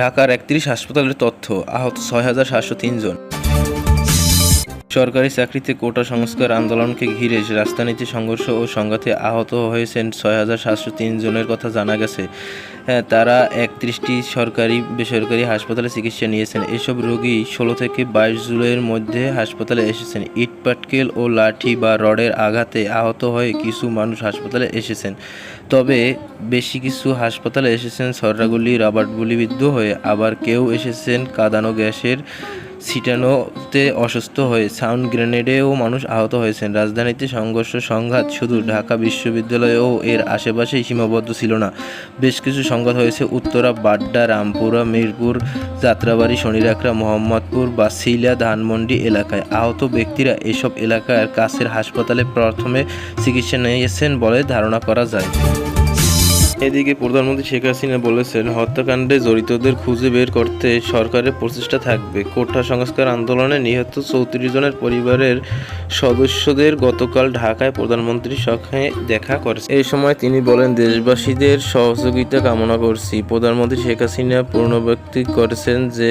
ঢাকার একত্রিশ হাসপাতালের তথ্য। আহত ছয় হাজার সাতশো তিন জন। সরকারি চাকরিতে কোটা সংস্কার আন্দোলনকে ঘিরে রাজধানীতে সংঘর্ষ ও সংঘাতে আহত হয়েছেন ছয় হাজার সাতশো তিন জনের কথা জানা গেছে। হ্যাঁ, তারা একত্রিশটি সরকারি বেসরকারি হাসপাতালে চিকিৎসা নিয়েছেন। এসব রোগী ষোলো থেকে বাইশ জুলাইয়ের মধ্যে হাসপাতালে এসেছেন। ইট পাটকেল ও লাঠি বা রডের আঘাতে আহত হয়ে কিছু মানুষ হাসপাতালে এসেছেন। তবে বেশি কিছু হাসপাতালে এসেছেন সররাগুলি রাবার গুলিবিদ্ধ হয়ে আবার কেউ এসেছেন কাদানো গ্যাসের ছিটানোতে অসুস্থ হয়ে সাউন্ড গ্রেনেডেও মানুষ আহত হয়েছেন। রাজধানীতে সংঘর্ষ, সংঘাত শুধু ঢাকা বিশ্ববিদ্যালয় ও এর আশেপাশেই সীমাবদ্ধ ছিল না। বেশ কিছু সংঘাত হয়েছে উত্তরা, বাড্ডা, রামপুরা, মিরপুর, যাত্রাবাড়ি শনিরাকড়া মোহাম্মদপুর, বাসিলা, ধানমন্ডি এলাকায়। আহত ব্যক্তিরা এসব এলাকার কাছের হাসপাতালে প্রথমে চিকিৎসা নিয়েছেন বলে ধারণা করা যায়। এদিকে প্রধানমন্ত্রী শেখ হাসিনা বলেছেন, হত্যাকাণ্ডে জড়িতদের খুঁজে বের করতে সরকারের প্রচেষ্টা থাকবে। কোঠা সংস্কার আন্দোলনে নিহত চৌত্রিশ জনের পরিবারের সদস্যদের গতকাল ঢাকায় প্রধানমন্ত্রীর সঙ্গে দেখা করেছে এই সময় তিনি বলেন, দেশবাসীদের সহযোগিতা কামনা করছি। প্রধানমন্ত্রী শেখ হাসিনা পুনর্ব্যক্তি করেছেন যে,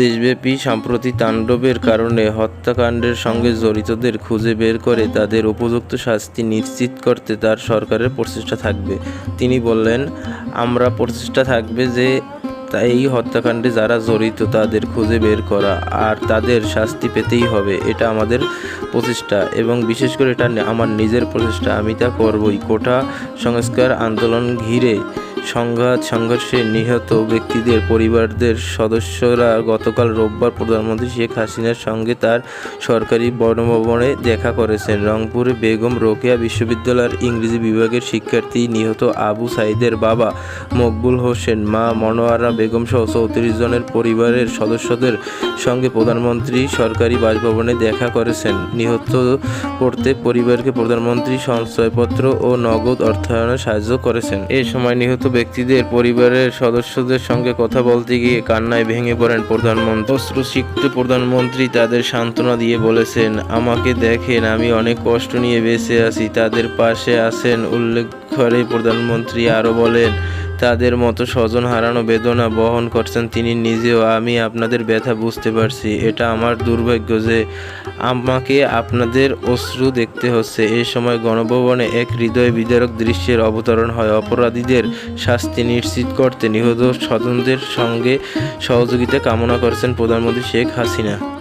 দেশব্যাপী সাম্প্রতিক তাণ্ডবের কারণে হত্যাকাণ্ডের সঙ্গে জড়িতদের খুঁজে বের করে তাদের উপযুক্ত শাস্তি নিশ্চিত করতে তার সরকারের প্রচেষ্টা থাকবে। তিনি বললেন, আমরা প্রচেষ্টা থাকবে যে এই হত্যাকাণ্ডে যারা জড়িত তাদের খুঁজে বের করা, আর তাদের শাস্তি পেতেই হবে। এটা আমাদের প্রচেষ্টা এবং বিশেষ করে এটা আমার নিজের প্রচেষ্টা। আমি তা করবই। কোটা সংস্কার আন্দোলন ঘিরে সংঘাত, সংঘর্ষে নিহত ব্যক্তিদের পরিবারদের সদস্যরা গতকাল রোববার প্রধানমন্ত্রী শেখ হাসিনার সঙ্গে তার সরকারি বর্ণভবনে দেখা করেছেন। রংপুরে বেগম রোকেয়া বিশ্ববিদ্যালয়ের ইংরেজি বিভাগের শিক্ষার্থী নিহত আবু সাইদের বাবা মকবুল হোসেন, মা মনোয়ারা বেগম সহ চৌত্রিশ জনের পরিবারের সদস্যদের সঙ্গে প্রধানমন্ত্রী সরকারি বাসভবনে দেখা করেছেন। নিহত করতে পরিবারকে প্রধানমন্ত্রী সঞ্চয়পত্র ও নগদ অর্থায়নে সাহায্য করেছেন। এ সময় নিহত ব্যক্তিদের, পরিবারের সদস্যদের সঙ্গে কথা বলতে গিয়ে কান্নায় ভেঙে পড়েন প্রধানমন্ত্রী। অশ্রুসিক্ত প্রধানমন্ত্রী তাদের সান্ত্বনা দিয়ে বলেছেন, আমাকে দেখেন, আমি অনেক কষ্ট নিয়ে বেঁচে আছি। তাদের পাশে আছেন উল্লেখ করে প্রধানমন্ত্রী আরও বলেন তাদের মতো স্বজন হারানো বেদনা বহন করছেন তিনি নিজেও। আমি আপনাদের ব্যথা বুঝতে পারছি। এটা আমার দুর্ভাগ্য যে আমাকে আপনাদের অশ্রু দেখতে হচ্ছে। এই সময় গণভবনে এক হৃদয় বিদারক দৃশ্যের অবতরণ হয়। অপরাধীদের শাস্তি নিশ্চিত করতে নিহত স্বজনদের সঙ্গে সহযোগিতা কামনা করেছেন প্রধানমন্ত্রী শেখ হাসিনা।